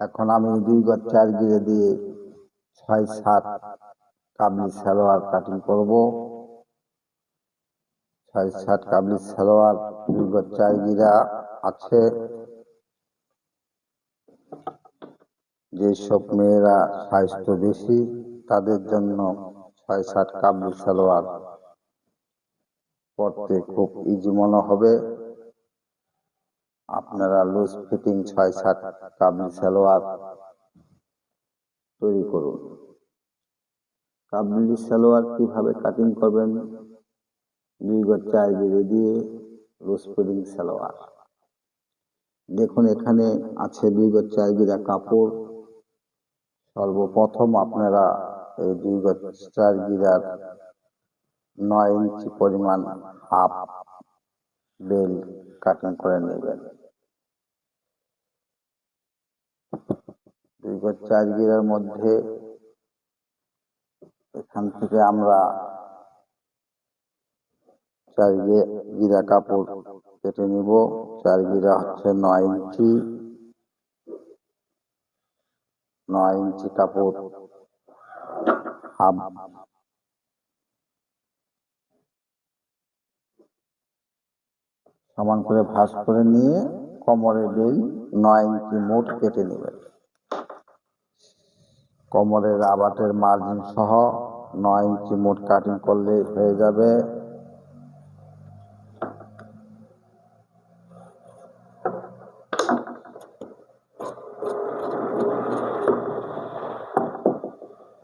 এখন আমি দুই গজ চার গিরে দিয়ে ছয় সাত কাবলি সালোয়ার কাটিং করব। ছয় সাত কাবলি সালোয়ার দুই গজ চার গিরা আছে। যেসব মেয়েরা স্বাস্থ্য বেশি, তাদের জন্য ছয় সাত কাবলি সালোয়ার পড়তে খুব ইজি মনে হবে। আপনারা লুজ ফিটিং ছয় সাত কাবলি সালোয়ার তৈরি করুন। কাবলি সালোয়ার কীভাবে কাটিং করবেন? দুই গজ চার গিরে দিয়ে লুজ ফিটিং সালোয়ার। দেখুন, এখানে আছে দুই গজ চার গিরা কাপড়। সর্বপ্রথম আপনারা এই দুই গজ চার গিরার নয় ইঞ্চি পরিমাণ হাফ বেল কাটিং করে নেবেন। গিরার মধ্যে এখান থেকে আমরা চার কাপড় কেটে নিব। চার গিরা হচ্ছে নয় ইঞ্চি। নয় ইঞ্চি কাপড় হাফ সমান করে ভাঁজ করে নিয়ে কোমরের বেল নয় ইঞ্চি মোট কেটে নেবেন। কোমরের আবাটের মার্জিন সহ নয় ইঞ্চি মোট কাটিং করলে হয়ে যাবে।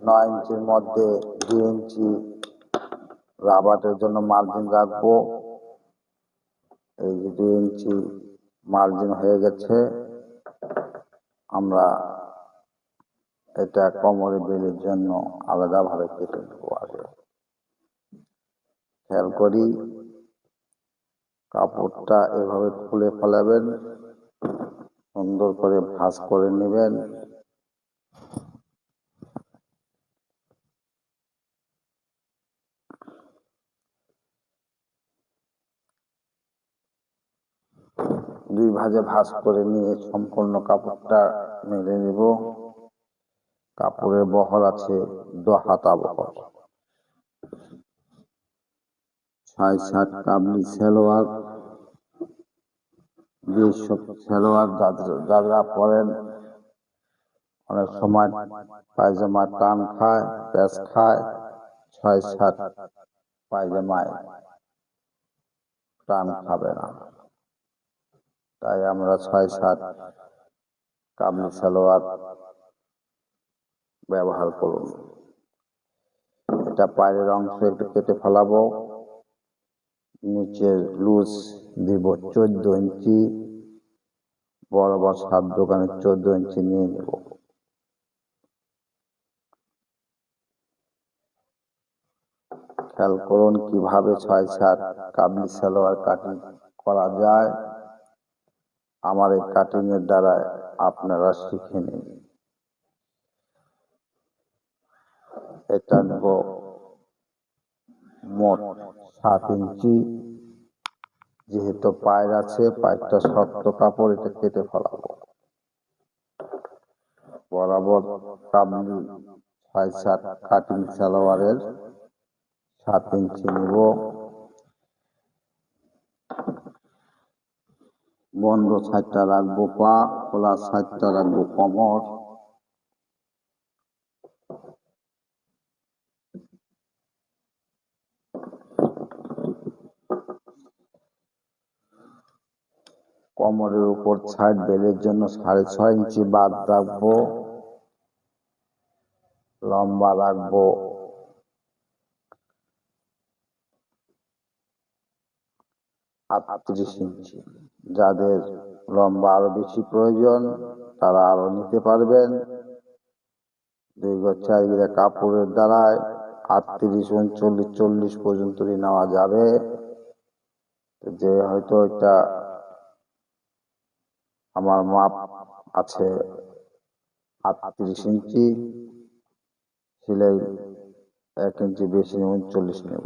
নয় ইঞ্চির মধ্যে দুই ইঞ্চি রাবাটের জন্য মার্জিন রাখব। এই যে দুই ইঞ্চি মার্জিন হয়ে গেছে। আমরা এটা কোমরে বেলের জন্য আলাদাভাবে কেটে নেব আগে। খেয়াল করি, কাপড়টা এভাবে খুলে ফেলাবেন, সুন্দর করে ভাঁজ করে নেবেন। দুই ভাজে ভাঁজ করে নিয়ে সম্পূর্ণ কাপড়টা মেলে নেব। কাপড়ের বহর আছে দু বহর। ছয় সাত কাবলি যেসব পরেন, অনেক সময় পায়জামা টান খায়, প্যাঁচ খায় ছয় সাত পায়জামায় টান খাবে না। তাই আমরা ছয় সাত কাবলি সালোয়ার ব্যবহার করুন। এটা পায়ের অংশ একটু কেটে ফেলাবো। নিচের লুজ দিব চোদ্দ ইঞ্চি। বরাবর সাত দোকানে চোদ্দ ইঞ্চি নিয়ে নেব। খেয়াল করুন কীভাবে ছয় সাত কাবলি সালোয়ার কাটিং করা যায়। আমার এই কাটিং এর দ্বারা আপনারা শিখে নিন। নেব মোট সাত ইঞ্চি। যেহেতু পায়ের আছে, পায়েরটা শক্ত কাপড়, এটা কেটে ফেলাবো। বরাবর কাবলি ছয় সাত কাটিং সালোয়ারের সাত ইঞ্চি নেব। বন্ধ সাইডটা রাখব পা, খোলা সাইডটা রাখব কমর। কোমরের উপর সাইড বেলের জন্য সাড়ে ছয় ইঞ্চি বাদ রাখব, লম্বা রাখব। আটত্রিশ ইঞ্চি। যাদের লম্বা আরও বেশি প্রয়োজন, তারা আরও নিতে পারবেন। কাপড়ের দ্বারায় আটত্রিশ, উনচল্লিশ, চল্লিশ পর্যন্ত নেওয়া যাবে। যে হয়তো এটা আমার মাপ আছে আটত্রিশ ইঞ্চি সিলাই এক ইঞ্চি বেশি উনচল্লিশ নেব।